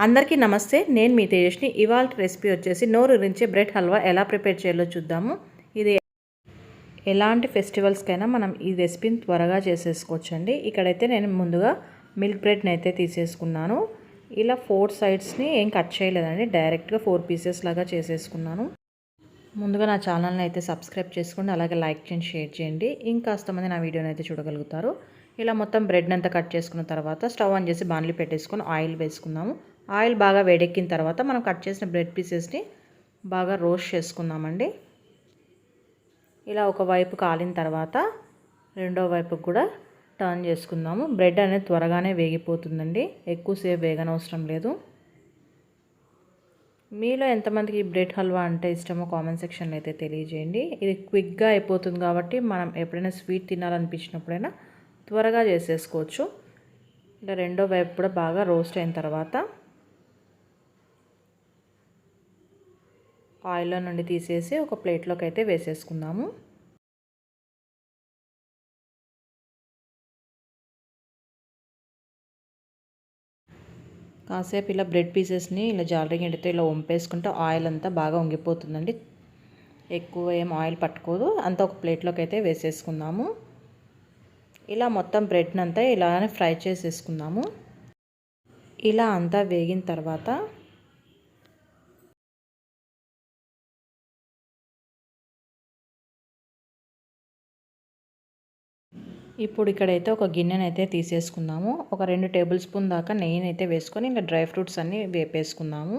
అందరికీ నమస్తే నేను మీ తేజస్ని ఇవాళ రెసిపీ వచ్చేసి నోరు రించే బ్రెడ్ హల్వా ఎలా ప్రిపేర్ చేయాలో చూద్దాము. ఇది ఎలాంటి ఫెస్టివల్స్కైనా మనం ఈ రెసిపీని త్వరగా చేసేసుకోవచ్చండి. ఇక్కడైతే నేను ముందుగా మిల్క్ బ్రెడ్ని అయితే తీసేసుకున్నాను. ఇలా ఫోర్ సైడ్స్ని ఏం కట్ చేయలేదండి డైరెక్ట్గా ఫోర్ పీసెస్ లాగా చేసేసుకున్నాను. ముందుగా నా ఛానల్ని అయితే సబ్స్క్రైబ్ చేసుకోండి అలాగే లైక్ చేయండి షేర్ చేయండి. ఇంకాస్త మంది నా వీడియోని అయితే చూడగలుగుతారు. ఇలా మొత్తం బ్రెడ్ని అంతా కట్ చేసుకున్న తర్వాత స్టవ్ ఆన్ చేసి బాణలి పెట్టేసుకొని ఆయిల్ వేసుకుందాము. ఆయిల్ బాగా వేడెక్కిన తర్వాత మనం కట్ చేసిన బ్రెడ్ పీసెస్ని బాగా రోస్ట్ చేసుకుందామండి. ఇలా ఒకవైపు కాలిన తర్వాత రెండో వైపు కూడా టర్న్ చేసుకుందాము. బ్రెడ్ అనేది త్వరగానే వేగిపోతుందండి. ఎక్కువసేపు వేగనవసరం లేదు. మీలో ఎంతమందికి బ్రెడ్ హల్వా అంటే ఇష్టమో కామెంట్ సెక్షన్లో అయితే తెలియజేయండి. ఇది క్విక్గా అయిపోతుంది కాబట్టి మనం ఎప్పుడైనా స్వీట్ తినాలనిపించినప్పుడైనా త్వరగా చేసేసుకోవచ్చు. ఇలా రెండో వైపు కూడా బాగా రోస్ట్ అయిన తర్వాత ఆయిల్లో నుండి తీసేసి ఒక ప్లేట్లోకి అయితే వేసేసుకుందాము. కాసేపు ఇలా బ్రెడ్ పీసెస్ని ఇలా జాలరీ ఎండితే ఇలా వంపేసుకుంటే ఆయిల్ అంతా బాగా వంగిపోతుందండి. ఎక్కువ ఏం ఆయిల్ పట్టుకోదు. అంతా ఒక ప్లేట్లోకి అయితే వేసేసుకుందాము. ఇలా మొత్తం బ్రెడ్ని అంతా ఇలానే ఫ్రై చేసేసుకుందాము. ఇలా అంతా వేగిన తర్వాత ఇప్పుడు ఇక్కడైతే ఒక గిన్నెనైతే తీసేసుకుందాము. ఒక రెండు టేబుల్ స్పూన్ దాకా నెయ్యిని అయితే వేసుకొని ఇలా డ్రై ఫ్రూట్స్ అన్నీ వేపేసుకుందాము.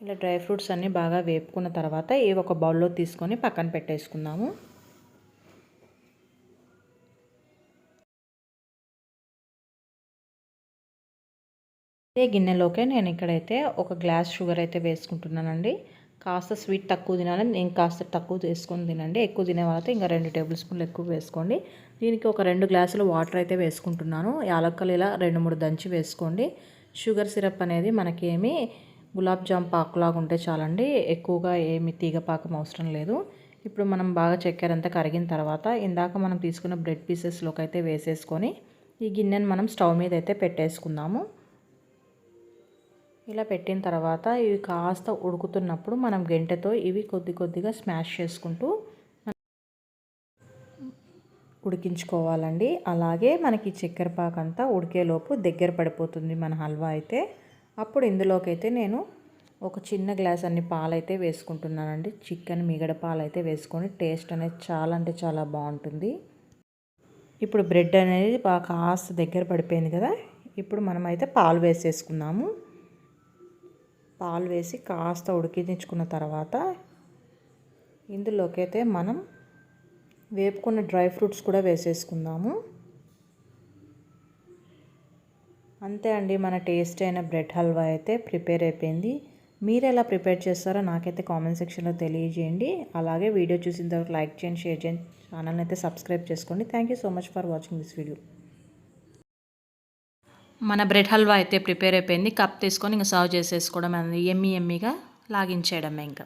ఇలా డ్రై ఫ్రూట్స్ అన్నీ బాగా వేపుకున్న తర్వాత ఇవి ఒక బౌల్లో తీసుకొని పక్కన పెట్టేసుకుందాము. ఇదే గిన్నెలోకే నేను ఇక్కడైతే ఒక గ్లాస్ షుగర్ అయితే వేసుకుంటున్నానండి. కాస్త స్వీట్ తక్కువ తినాలని నేను కాస్త తక్కువ తీసుకొని తినండి. ఎక్కువ తినే వాళ్ళతో ఇంకా రెండు టేబుల్ స్పూన్లు ఎక్కువ వేసుకోండి. దీనికి ఒక రెండు గ్లాసులు వాటర్ అయితే వేసుకుంటున్నాను. యాలక్కలు ఇలా రెండు మూడు దంచి వేసుకోండి. షుగర్ సిరప్ అనేది మనకేమి గులాబ్ జామ్ పాకులాగా ఉంటే చాలండి. ఎక్కువగా ఏమి తీగ పాకం అవసరం లేదు. ఇప్పుడు మనం బాగా చక్కెర అంతా కరిగిన తర్వాత ఇందాక మనం తీసుకున్న బ్రెడ్ పీసెస్లోకి అయితే వేసేసుకొని ఈ గిన్నెను మనం స్టవ్ మీద అయితే పెట్టేసుకుందాము. ఇలా పెట్టిన తర్వాత ఇవి కాస్త ఉడుకుతున్నప్పుడు మనం గంటతో ఇవి కొద్ది కొద్దిగా స్మాష్ చేసుకుంటూ ఉడికించుకోవాలండి. అలాగే మనకి చక్కెర పాకు అంతా ఉడికేలోపు దగ్గర పడిపోతుంది మన హల్వా అయితే. అప్పుడు ఇందులోకైతే నేను ఒక చిన్న గ్లాస్ అన్ని పాలైతే వేసుకుంటున్నానండి. చికెన్ మిగడ పాలైతే అయితే వేసుకొని టేస్ట్ అనేది చాలా అంటే చాలా బాగుంటుంది. ఇప్పుడు బ్రెడ్ అనేది బాగా కాస్త దగ్గర పడిపోయింది కదా. ఇప్పుడు మనమైతే పాలు వేసేసుకున్నాము పాలు వేసి కాస్త ఉడికించుకున్న తర్వాత ఇందులోకి అయితే మనం వేపుకున్న డ్రై ఫ్రూట్స్ కూడా వేసేసుకుందాము. అంతే అండి మన టేస్ట్ అయిన బ్రెడ్ హల్వా అయితే ప్రిపేర్ అయిపోయింది. మీరు ఎలా ప్రిపేర్ చేస్తారో నాకైతే కామెంట్ సెక్షన్లో తెలియజేయండి. అలాగే వీడియో చూసిన తర్వాత లైక్ చేయండి షేర్ చేయండి ఛానల్ని అయితే సబ్స్క్రైబ్ చేసుకోండి. Thank you so much for watching this video మన బ్రెడ్ హల్వా అయితే ప్రిపేర్ అయిపోయింది. కప్ తీసుకొని ఇంకా సర్వ్ చేసేసుకోవడం అనేది ఎమ్మీ ఎమ్మిగా లాగించేయడమే ఇంకా.